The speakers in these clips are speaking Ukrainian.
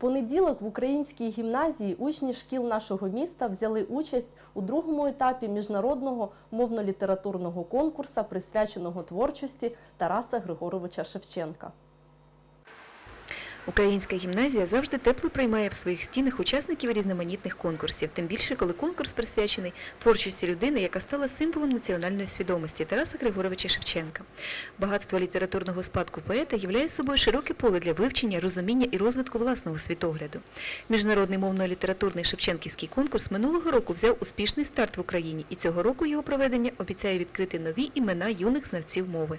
понеділок в українській гімназії учні шкіл нашого міста взяли участь у другому етапі міжнародного мовно-літературного конкурсу, присвяченого творчості Тараса Григоровича Шевченка. Українська гімназія завжди тепло приймає в своїх стінах учасників різноманітних конкурсів, тим більше, коли конкурс присвячений творчості людини, яка стала символом національної свідомості Тараса Григоровича Шевченка. Багатство літературного спадку поета являє собою широке поле для вивчення, розуміння і розвитку власного світогляду. Міжнародний мовно-літературний Шевченківський конкурс минулого року взяв успішний старт в Україні, і цього року його проведення обіцяє відкрити нові імена юних знавців мови.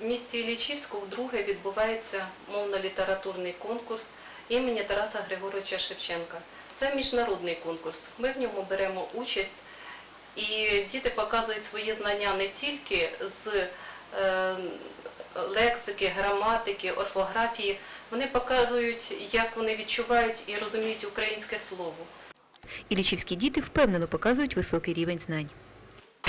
В місті Іллічівську вдруге відбувається мовно-літературний конкурс імені Тараса Григоровича Шевченка. Це міжнародний конкурс. Ми в ньому беремо участь, і діти показують свої знання не тільки з е, лексики, граматики, орфографії. Вони показують, як вони відчувають і розуміють українське слово. Іллічівські діти впевнено показують високий рівень знань.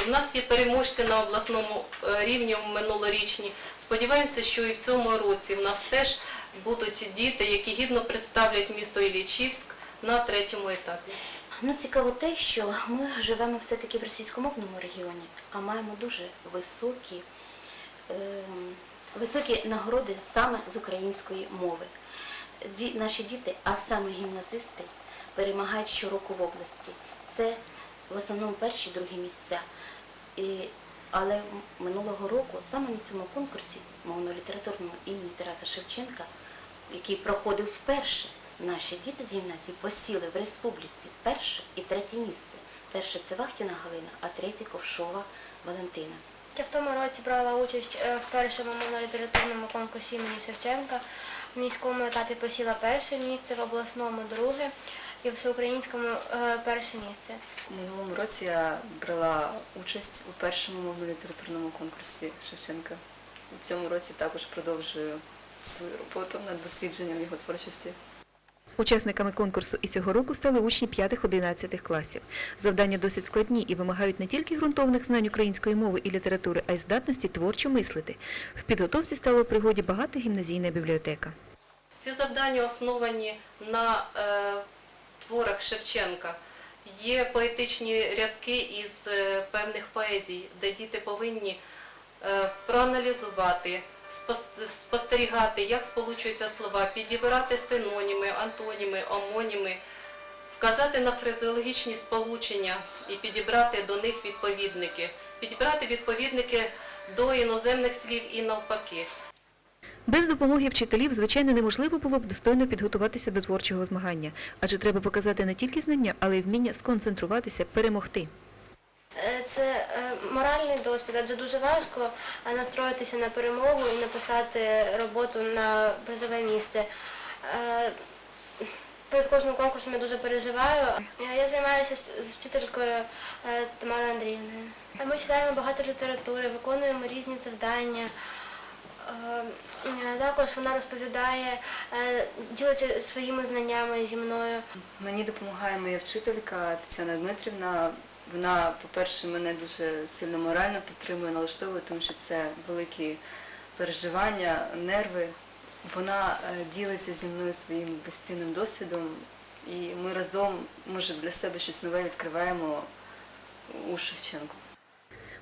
У нас є переможці на обласному е, рівні минулорічні. Сподіваємося, що і в цьому році в нас теж будуть діти, які гідно представлять місто Іллічівськ на третьому етапі. Ну, цікаво те, що ми живемо все-таки в російськомовному регіоні, а маємо дуже високі, ем, високі нагороди саме з української мови. Ді, наші діти, а саме гімназисти, перемагають щороку в області. Це в основному перші другі місця. І, але минулого року саме на цьому конкурсі мовно-літературному імені Тараса Шевченка, який проходив вперше, наші діти з гімназії посіли в республіці перше і третє місце. Перше це Вахтіна Галина, а третє Ковшова Валентина. Я в тому році брала участь е, в першому мовно-літературному конкурсі імені Шевченка. В міському етапі посіла перше місце, в обласному друге і в всеукраїнському е, перше місце. У минулому році я брала участь у першому мовно-літературному конкурсі Шевченка. У цьому році також продовжую свою роботу над дослідженням його творчості. Учасниками конкурсу і цього року стали учні 5-11 класів. Завдання досить складні і вимагають не тільки ґрунтовних знань української мови і літератури, а й здатності творчо мислити. В підготовці стала у пригоді багата гімназійна бібліотека. Ці завдання основані на е, творах Шевченка. Є поетичні рядки із е, певних поезій, де діти повинні е, проаналізувати, спостерігати, як сполучуються слова, підібрати синоніми, антоніми, омоніми, вказати на фразеологічні сполучення і підібрати до них відповідники, підібрати відповідники до іноземних слів і навпаки. Без допомоги вчителів, звичайно, неможливо було б достойно підготуватися до творчого змагання, адже треба показати не тільки знання, але й вміння сконцентруватися, перемогти. Е, Це е, моральний досвід, адже дуже важко е, настроїтися на перемогу і написати роботу на призове місце. Перед кожним конкурсом я дуже переживаю. Я займаюся з- вчителькою Тамарою Андріївною. Ми читаємо багато літератури, виконуємо різні завдання. Е, е, Також вона розповідає, е, ділиться своїми знаннями зі мною. Мені допомагає моя вчителька Тетяна Дмитрівна. Вона, по-перше, мене дуже сильно морально підтримує, налаштовує, тому що це великі переживання, нерви. Вона е, ділиться зі мною своїм безцінним досвідом, і ми разом, може, для себе щось нове відкриваємо у Шевченку.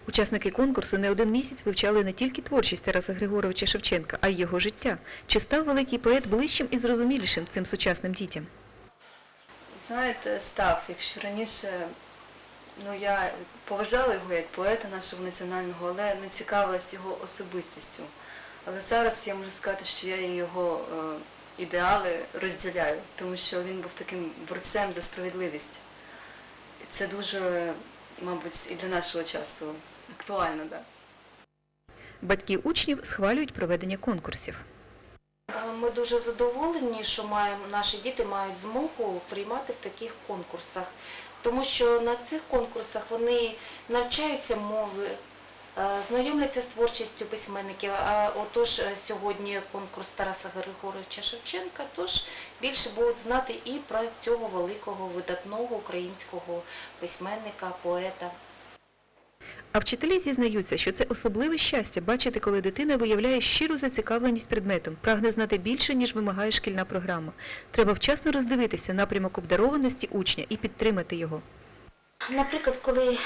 Учасники конкурсу не один місяць вивчали не тільки творчість Тараса Григоровича Шевченка, а й його життя. Чи став великий поет ближчим і зрозумілішим цим сучасним дітям? Знаєте, став, якщо раніше ну, я поважала його як поета нашого національного, але не цікавилась його особистістю. Але зараз я можу сказати, що я його е, ідеали розділяю, тому що він був таким борцем за справедливість. Це дуже, мабуть, і для нашого часу актуально, так. Да. Батьки учнів схвалюють проведення конкурсів. Е, Ми дуже задоволені, що маємо, наші діти мають змогу приймати в таких конкурсах, тому що на цих конкурсах вони навчаються мови, е, знайомляться з творчістю письменників. А отож е, сьогодні конкурс Тараса Григоровича Шевченка, тож більше будуть знати і про цього великого видатного українського письменника, поета. А вчителі зізнаються, що це особливе щастя бачити, коли дитина виявляє щиру зацікавленість предметом, прагне знати більше, ніж вимагає шкільна програма. Треба вчасно роздивитися напрямок обдарованості учня і підтримати його. Наприклад, коли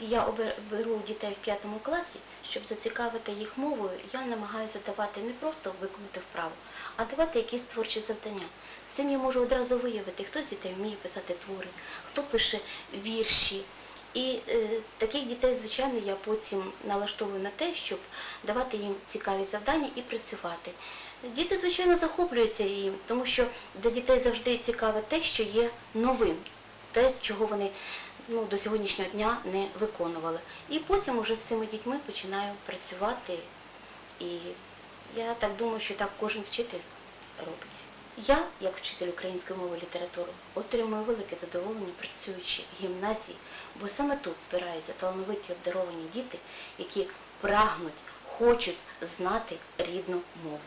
я беру дітей в п'ятому класі, щоб зацікавити їх мовою, я намагаюся давати не просто виконати вправу, а давати якісь творчі завдання. Цим я можу одразу виявити, хто з дітей вміє писати твори, хто пише вірші. І е, таких дітей, звичайно, я потім налаштовую на те, щоб давати їм цікаві завдання і працювати. Діти, звичайно, захоплюються їм, тому що для дітей завжди цікаве те, що є новим, те, чого вони ну, до сьогоднішнього дня не виконували. І потім уже з цими дітьми починаю працювати. І я так думаю, що так кожен вчитель робить. Я, як вчитель української мови і літератури, отримую велике задоволення, працюючи в гімназії, бо саме тут збираються талановиті обдаровані діти, які прагнуть, хочуть знати рідну мову.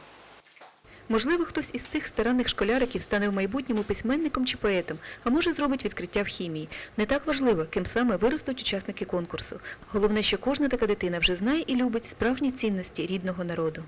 Можливо, хтось із цих старанних школяриків стане в майбутньому письменником чи поетом, а може зробить відкриття в хімії. Не так важливо, ким саме виростуть учасники конкурсу. Головне, що кожна така дитина вже знає і любить справжні цінності рідного народу.